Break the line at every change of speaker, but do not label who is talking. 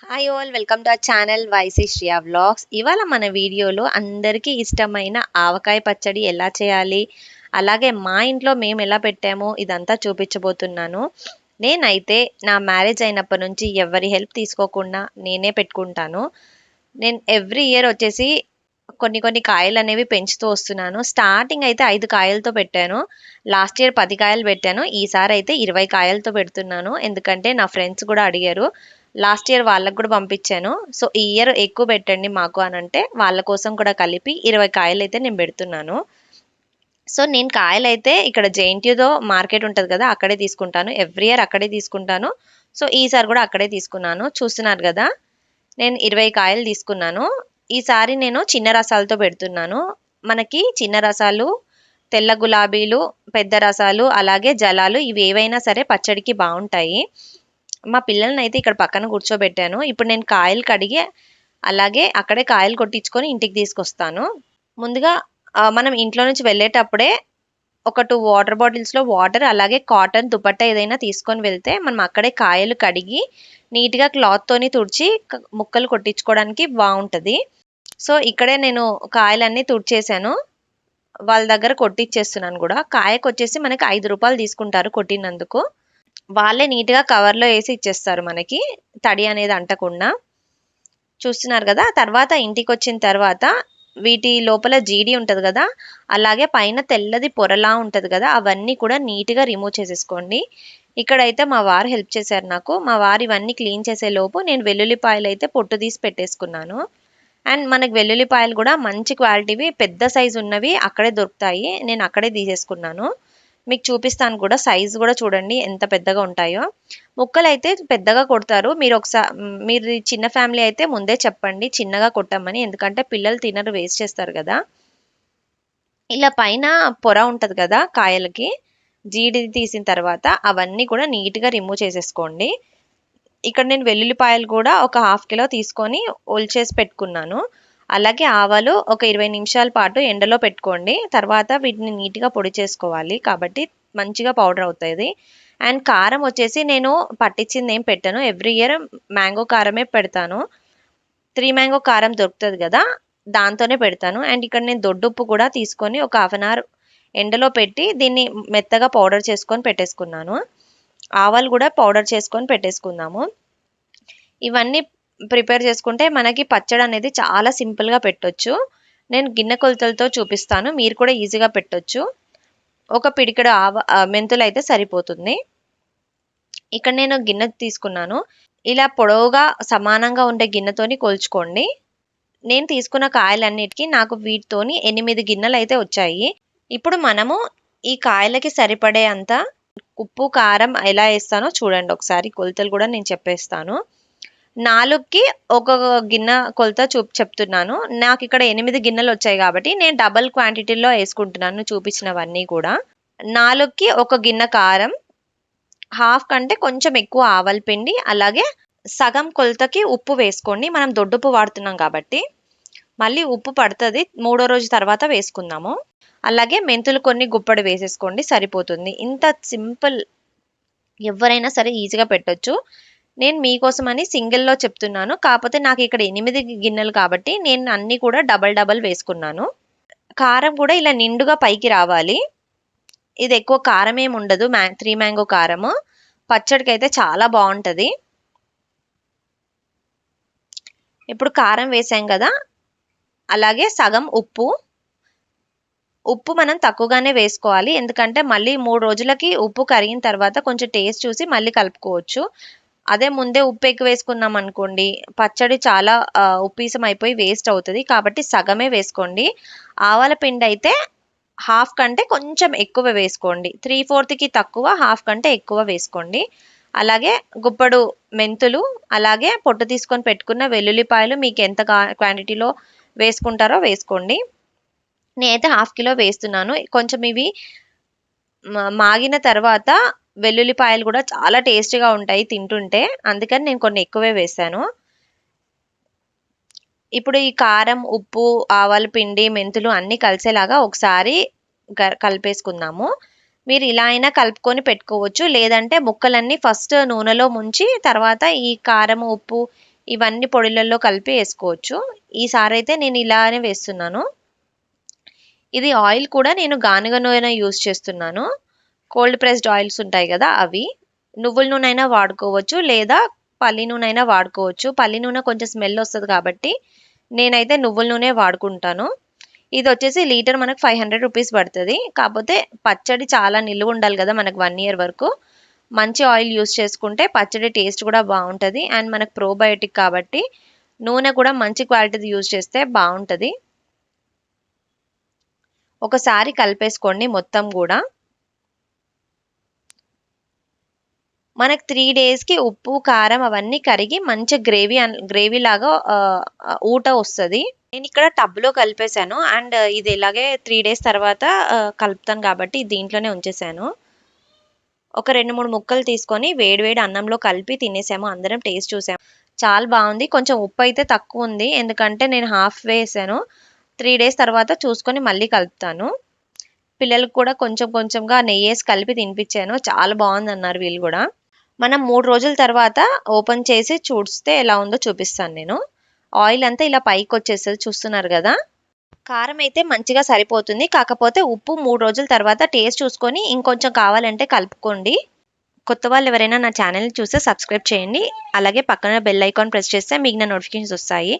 Hi all welcome to our channel YC Shriya vlogs ఇవాళ మన వీడియోలో అందరికీ ఇష్టమైన ఆవకాయ పచ్చడి ఎలా చేయాలి? అలాగే మా ఇంట్లో మేము ఎలా పెట్టామో ఇదంతా చూపించబోతున్నాను. నేనైతే నా మ్యారేజ్ అయినప్పటి నుంచి ఎవరి హెల్ప్ తీసుకోకుండా నేనే పెట్టుకుంటాను. నేను ఎవ్రీ ఇయర్ వచ్చేసి కొన్ని కొన్ని కాయలు అనేవి పెంచుతూ వస్తున్నాను. స్టార్టింగ్ అయితే ఐదు కాయలతో పెట్టాను. లాస్ట్ ఇయర్ పది కాయలు పెట్టాను. ఈసారి అయితే ఇరవై కాయలతో పెడుతున్నాను. ఎందుకంటే నా ఫ్రెండ్స్ కూడా అడిగారు లాస్ట్ ఇయర్ వాళ్ళకు కూడా పంపించాను. సో ఈ ఇయర్ ఎక్కువ పెట్టండి మాకు అని అంటే వాళ్ళ కోసం కూడా కలిపి ఇరవై కాయలు అయితే నేను పెడుతున్నాను. సో నేను కాయలు అయితే ఇక్కడ జేఎన్టీయూతో మార్కెట్ ఉంటుంది కదా అక్కడే తీసుకుంటాను. ఎవ్రీ ఇయర్ అక్కడే తీసుకుంటాను. సో ఈసారి కూడా అక్కడే తీసుకున్నాను. చూస్తున్నారు కదా నేను ఇరవై కాయలు తీసుకున్నాను. ఈసారి నేను చిన్న రసాలతో పెడుతున్నాను. మనకి చిన్న రసాలు తెల్ల గులాబీలు పెద్ద రసాలు అలాగే జలాలు ఇవి ఏవైనా సరే పచ్చడికి బాగుంటాయి. మా పిల్లల్ని అయితే ఇక్కడ పక్కన కూర్చోబెట్టాను. ఇప్పుడు నేను కాయలు కడిగి అలాగే అక్కడే కాయలు కొట్టించుకొని ఇంటికి తీసుకొస్తాను. ముందుగా మనం ఇంట్లో నుంచి వెళ్ళేటప్పుడే ఒక టూ వాటర్ బాటిల్స్లో వాటర్ అలాగే కాటన్ దుపట్ట ఏదైనా తీసుకొని వెళ్తే మనం అక్కడే కాయలు కడిగి నీట్గా క్లాత్తోని తుడిచి ముక్కలు కొట్టించుకోవడానికి బాగుంటుంది. సో ఇక్కడే నేను కాయలన్నీ తుడిచేసాను. వాళ్ళ దగ్గర కొట్టిచ్చేస్తున్నాను కూడా. కాయకు వచ్చేసి మనకి ఐదు రూపాయలు తీసుకుంటారు కొట్టినందుకు. వాళ్ళే నీట్గా కవర్లో వేసి ఇచ్చేస్తారు మనకి. తడి అనేది అంటకుండా. చూస్తున్నారు కదా తర్వాత ఇంటికి వచ్చిన తర్వాత వీటి లోపల జీడి ఉంటుంది కదా అలాగే పైన తెల్లది పొరలా ఉంటుంది కదా అవన్నీ కూడా నీట్గా రిమూవ్ చేసేసుకోండి. ఇక్కడైతే మా వారు హెల్ప్ చేశారు నాకు. మా వారు ఇవన్నీ క్లీన్ చేసే లోపు నేను వెల్లుల్లిపాయలు అయితే పొట్టు తీసి పెట్టేసుకున్నాను. అండ్ మనకు వెల్లుల్లిపాయలు కూడా మంచి క్వాలిటీవి పెద్ద సైజు ఉన్నవి అక్కడే దొరుకుతాయి. నేను అక్కడే తీసేసుకున్నాను. మీకు చూపిస్తాను కూడా. సైజు కూడా చూడండి ఎంత పెద్దగా ఉంటాయో. ముక్కలు అయితే పెద్దగా కొడతారు. మీరు ఒకసారి మీరు చిన్న ఫ్యామిలీ అయితే ముందే చెప్పండి. చిన్నగా కొట్టమని. ఎందుకంటే పిల్లలు తినరు వేస్ట్ చేస్తారు కదా. ఇలా పైన పొర ఉంటుంది కదా కాయలకి. జీడి తీసిన తర్వాత అవన్నీ కూడా నీట్గా రిమూవ్ చేసేసుకోండి. ఇక్కడ నేను వెల్లుల్లిపాయలు కూడా ఒక హాఫ్ కిలో తీసుకొని ఒలిచేసి పెట్టుకున్నాను. అలాగే ఆవాలు ఒక ఇరవై నిమిషాల పాటు ఎండలో పెట్టుకోండి. తర్వాత వీటిని నీట్గా పొడి చేసుకోవాలి. కాబట్టి మంచిగా పౌడర్ అవుతుంది. అండ్ కారం వచ్చేసి నేను పట్టించింది ఏం పెట్టాను. ఎవ్రీ ఇయర్ మ్యాంగో కారమే పెడతాను. త్రీ మ్యాంగో కారం దొరుకుతుంది కదా దాంతోనే పెడతాను. అండ్ ఇక్కడ నేను దొడ్డుప్పు కూడా తీసుకొని ఒక హాఫ్ అన్ అవర్ ఎండలో పెట్టి దీన్ని మెత్తగా పౌడర్ చేసుకొని పెట్టేసుకున్నాను. ఆవాలు కూడా పౌడర్ చేసుకొని పెట్టేసుకుందాము. ఇవన్నీ ప్రిపేర్ చేసుకుంటే మనకి పచ్చడి అనేది చాలా సింపుల్గా పెట్టొచ్చు. నేను గిన్నె కొలతలతో చూపిస్తాను. మీరు కూడా ఈజీగా పెట్టొచ్చు. ఒక పిడికడు ఆవ మెంతులు అయితే సరిపోతుంది. ఇక్కడ నేను గిన్నె తీసుకున్నాను. ఇలా పొడవుగా సమానంగా ఉండే గిన్నెతోని కొలుచుకోండి. నేను తీసుకున్న కాయలన్నిటికీ నాకు వీటితోని ఎనిమిది గిన్నెలు అయితే వచ్చాయి. ఇప్పుడు మనము ఈ కాయలకి సరిపడే అంత ఉప్పు కారం ఎలా వేస్తానో చూడండి. ఒకసారి కొలతలు కూడా నేను చెప్పేస్తాను. నాలుగుకి ఒక గిన్నె కొలత చూ చెప్తున్నాను. నాకు ఇక్కడ ఎనిమిది గిన్నెలు వచ్చాయి కాబట్టి నేను డబల్ క్వాంటిటీలో వేసుకుంటున్నాను చూపించినవన్నీ కూడా. నాలుగుకి ఒక గిన్నె కారం హాఫ్ కంటే కొంచెం ఎక్కువ ఆవల పిండి అలాగే సగం కొలతకి ఉప్పు వేసుకోండి. మనం దొడ్డుప్పు వాడుతున్నాం కాబట్టి. మళ్ళీ ఉప్పు పడుతుంది మూడో రోజు తర్వాత వేసుకుందాము. అలాగే మెంతులు కొన్ని గుప్పడి వేసేసుకోండి సరిపోతుంది. ఇంత సింపుల్ ఎవరైనా సరే ఈజీగా పెట్టొచ్చు. నేను మీకోసమని సింగిల్లో చెప్తున్నాను. కాకపోతే నాకు ఇక్కడ ఎనిమిది గిన్నెలు కాబట్టి నేను అన్నీ కూడా డబల్ డబల్ వేసుకున్నాను. కారం కూడా ఇలా నిండుగా పైకి రావాలి. ఇది ఎక్కువ కారం ఏమి ఉండదు. మ్యా త్రీ మ్యాంగో కారము. పచ్చడికి అయితే చాలా బాగుంటుంది. ఇప్పుడు కారం వేసాం కదా. అలాగే సగం ఉప్పు. ఉప్పు మనం తక్కువగానే వేసుకోవాలి. ఎందుకంటే మళ్ళీ మూడు రోజులకి ఉప్పు కరిగిన తర్వాత కొంచెం టేస్ట్ చూసి మళ్ళీ కలుపుకోవచ్చు. అదే ముందే ఉప్పు ఎక్కువ వేసుకున్నాం అనుకోండి పచ్చడి చాలా ఉప్పీసం అయిపోయి వేస్ట్ అవుతుంది. కాబట్టి సగమే వేసుకోండి. ఆవాల పిండి అయితే హాఫ్ కంటే కొంచెం ఎక్కువ వేసుకోండి. త్రీ ఫోర్త్కి తక్కువ హాఫ్ కంటే ఎక్కువ వేసుకోండి. అలాగే గుప్పడు మెంతులు అలాగే పొట్టు తీసుకొని పెట్టుకున్న వెల్లుల్లిపాయలు మీకు ఎంత క్వాంటిటీలో వేసుకుంటారో వేసుకోండి. నేనైతే హాఫ్ కిలో వేస్తున్నాను. కొంచెం ఇవి మాగిన తర్వాత వెల్లుల్లిపాయలు కూడా చాలా టేస్టీగా ఉంటాయి తింటుంటే. అందుకని నేను కొన్ని ఎక్కువే వేసాను ఇప్పుడు ఈ కారం ఉప్పు ఆవాల పిండి మెంతులు అన్నీ కలిసేలాగా ఒకసారి కలిపేసుకుందాము. మీరు ఇలా అయినా కలుపుకొని పెట్టుకోవచ్చు. లేదంటే ముక్కలన్నీ ఫస్ట్ నూనెలో ముంచి తర్వాత ఈ కారం ఉప్పు ఇవన్నీ పొడిలలో కలిపి వేసుకోవచ్చు. ఈసారి అయితే నేను ఇలానే వేస్తున్నాను. ఇది ఆయిల్ కూడా నేను గానుగ నూనె యూస్ చేస్తున్నాను. కోల్డ్ ప్రెస్డ్ ఆయిల్స్ ఉంటాయి కదా అవి. నువ్వుల నూనె అయినా వాడుకోవచ్చు లేదా పల్లి నూనె అయినా వాడుకోవచ్చు. పల్లి నూనె కొంచెం స్మెల్ వస్తుంది కాబట్టి నేనైతే నువ్వుల నూనె వాడుకుంటాను. ఇది వచ్చేసి లీటర్ మనకు ఫైవ్ హండ్రెడ్ రూపీస్ పడుతుంది. కాకపోతే పచ్చడి చాలా నిలువ ఉండాలి కదా మనకు వన్ ఇయర్ వరకు. మంచి ఆయిల్ యూస్ చేసుకుంటే పచ్చడి టేస్ట్ కూడా బాగుంటుంది. అండ్ మనకు ప్రోబయోటిక్ కాబట్టి నూనె కూడా మంచి క్వాలిటీది యూజ్ చేస్తే బాగుంటుంది. ఒకసారి కలిపేసుకోండి మొత్తం కూడా. మనకు త్రీ డేస్కి ఉప్పు కారం అవన్నీ కరిగి మంచి గ్రేవీ గ్రేవీ లాగా ఊట వస్తుంది. నేను ఇక్కడ టబ్లో కలిపేశాను. అండ్ ఇది ఇలాగే త్రీ డేస్ తర్వాత కలుపుతాను కాబట్టి దీంట్లోనే ఉంచేసాను ఒక రెండు మూడు ముక్కలు తీసుకొని వేడివేడి అన్నంలో కలిపి తినేసాము. అందరం టేస్ట్ చూసాము. చాలా బాగుంది. కొంచెం ఉప్పు అయితే తక్కువ ఉంది. ఎందుకంటే నేను హాఫ్ వేసాను. త్రీ డేస్ తర్వాత చూసుకొని మళ్ళీ కలుపుతాను. పిల్లలకు కూడా కొంచెం కొంచెంగా నెయ్యి కలిపి తినిపించాను. చాలా బాగుంది అన్నారు వీళ్ళు కూడా. మనం మూడు రోజుల తర్వాత ఓపెన్ చేసి చూస్తే ఎలా ఉందో చూపిస్తాను నేను. ఆయిల్ అంతా ఇలా పైకి వచ్చేస్తుంది చూస్తున్నారు కదా. కారం అయితే మంచిగా సరిపోతుంది. కాకపోతే ఉప్పు మూడు రోజుల తర్వాత టేస్ట్ చూసుకొని ఇంకొంచెం కావాలంటే కలుపుకోండి. కొత్త వాళ్ళు ఎవరైనా నా ఛానల్ని చూస్తే సబ్స్క్రైబ్ చేయండి. అలాగే పక్కన బెల్ ఐకాన్ ప్రెస్ చేస్తే మీకు నా నోటిఫికేషన్స్ వస్తాయి.